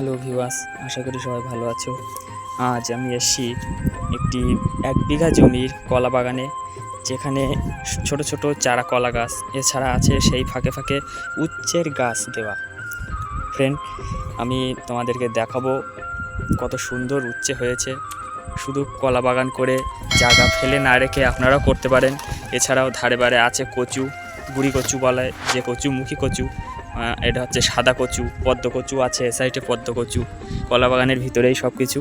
Hello ভিওয়াস আশা করি সবাই ভালো আছো। আজ আমি এসেছি একটি এক বিঘা জমির কলা বাগানে, যেখানে ছোট ছোট চারা কলা গাছ, এছাড়া আছে সেই ফাঁকে ফাঁকে উচ্চের গাছ দেওয়া। ফ্রেন্ড আমি তোমাদেরকে দেখাবো কত সুন্দর উচ্ছে হয়েছে। শুধু কলা বাগান করে জায়গা ফেলে না রেখে আপনারাও করতে পারেন। এছাড়াও ধারে বারে আছে কচু, গুড়ি কচু বলায় যে কচু মুখী কচু। এটা হচ্ছে সাদা কচু, পদ্ম কচু আছে সাইডে পদ্ম কচু, কলা বাগানের ভিতরেই সব কিছু।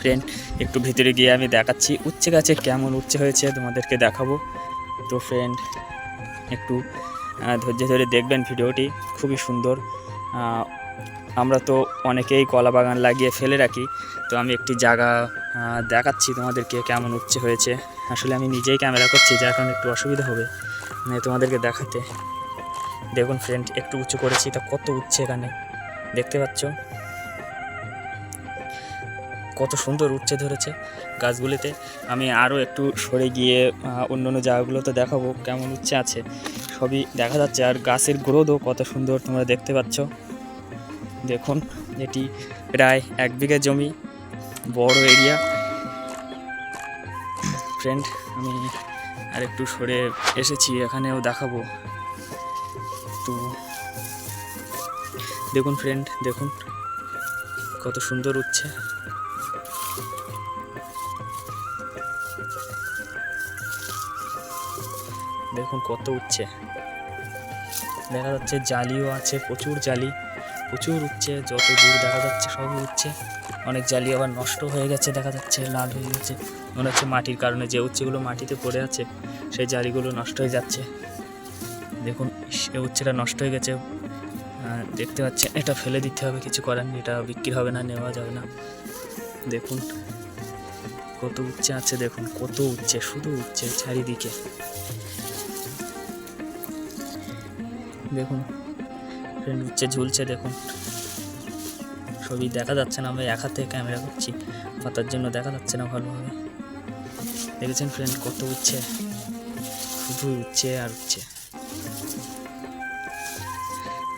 ফ্রেন্ড একটু ভিতরে গিয়ে আমি দেখাচ্ছি, উচ্ছে গাছে কেমন উচ্ছে হয়েছে তোমাদেরকে দেখাবো। তো ফ্রেন্ড একটু ধৈর্য ধরে দেখবেন ভিডিওটি, খুবই সুন্দর। আমরা তো অনেকেই কলা বাগান লাগিয়ে ফেলে রাখি, তো আমি একটি জায়গা দেখাচ্ছি তোমাদেরকে কেমন উচ্ছে হয়েছে। আসলে আমি নিজেই ক্যামেরা করছি, যার কারণে একটু অসুবিধা হবে মানে তোমাদেরকে দেখাতে। দেখুন ফ্রেন্ড একটু উঁচু করেছি, তা কত উঠছে এখানে? দেখতে পাচ্ছ? কত সুন্দর উঠছে ধরেছে গাছগুলিতে। আমি আরও একটু সরে গিয়ে অন্য অন্য জায়গাগুলোতে দেখাবো কেমন উচ্ছে আছে। সবই দেখা যাচ্ছে, আর গাছের গ্রোথও কত সুন্দর তোমরা দেখতে পাচ্ছ। দেখুন, এটি প্রায় এক বিঘা জমি, বড় এরিয়া। ফ্রেন্ড আমি আর একটু সরে এসেছি, এখানেও দেখাবো। তো দেখুন ফ্রেন্ড দেখুন কত সুন্দর উঠছে। দেখুন কত উঠছে। দেখা যাচ্ছে জালিও আছে, প্রচুর জালি, প্রচুর উঠছে, যত দূর দেখা যাচ্ছে সবই উঠছে। অনেক জালি আবার নষ্ট হয়ে গেছে দেখা যাচ্ছে, লাল হয়ে গেছে। মনে হচ্ছে মাটির কারণে যে উচ্ছেগুলো মাটিতে পড়ে আছে, সেই জালিগুলো নষ্ট হয়ে যাচ্ছে। দেখুন উচ্ছেটা নষ্ট হয়ে গেছে। দেখতে পাচ্ছেন, এটা ফেলে দিতে হবে, কিছু করার নেই, এটা বিক্রি হবে না, নেওয়া যাবে না। দেখুন, কত উচ্ছে আছে, দেখুন, কত উচ্ছে, শুধু উচ্ছে, চারিদিকে। দেখুন ফ্রেন্ড উচ্ছে ঝুলছে, দেখুন। ছবি দেখা যাচ্ছে না আমি এক হাতে ক্যামেরা করছি। পাতার জন্য দেখা যাচ্ছে না ভালোভাবে। দেখেছেন ফ্রেন্ড কত উচ্ছে? শুধু উচ্ছে আর উচ্ছে।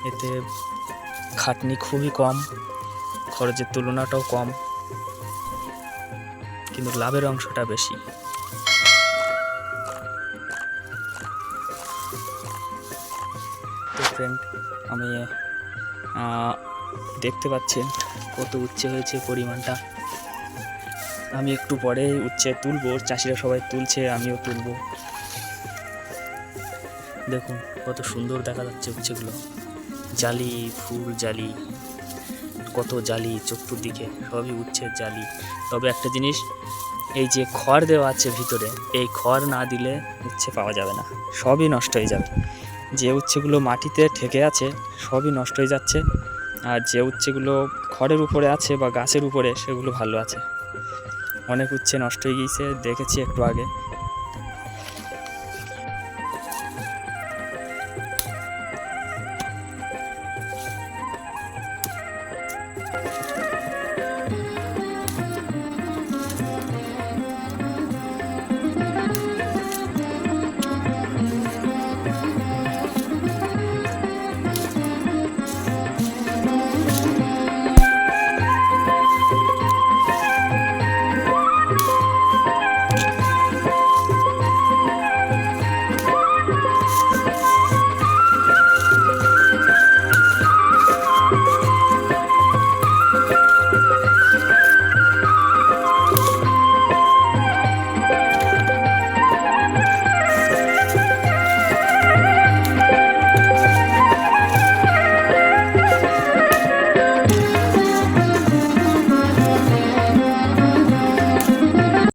এতে খাটনি খুবই কম, খরচের তুলনাটাও কম, কিন্তু লাভের অংশটা বেশি। ফ্রেন্ড আমি দেখতে পাচ্ছেন কত উচ্ছে হয়েছে পরিমাণটা। আমি একটু পরে উচ্ছে তুলবো, চাষিরা সবাই তুলছে, আমিও তুলবো। দেখুন, কত সুন্দর দেখা যাচ্ছে উচ্ছেগুলো। জালি, ফুল জালি, কত জালি চতুর্দিকে সবই উচ্ছে জালি। তবে একটা জিনিস, এই যে খড় দেওয়া আছে ভিতরে, এই খড় না দিলে উচ্ছে পাওয়া যাবে না, সবই নষ্ট হয়ে যাবে। যে উচ্ছেগুলো মাটিতে ঠেকে আছে, সবই নষ্ট হয়ে যাচ্ছে, আর যে উচ্ছেগুলো খড়ের উপরে আছে বা গাছের উপরে, সেগুলো ভালো আছে। অনেক উচ্ছে নষ্ট হয়ে গিয়েছে, দেখেছি একটু আগে।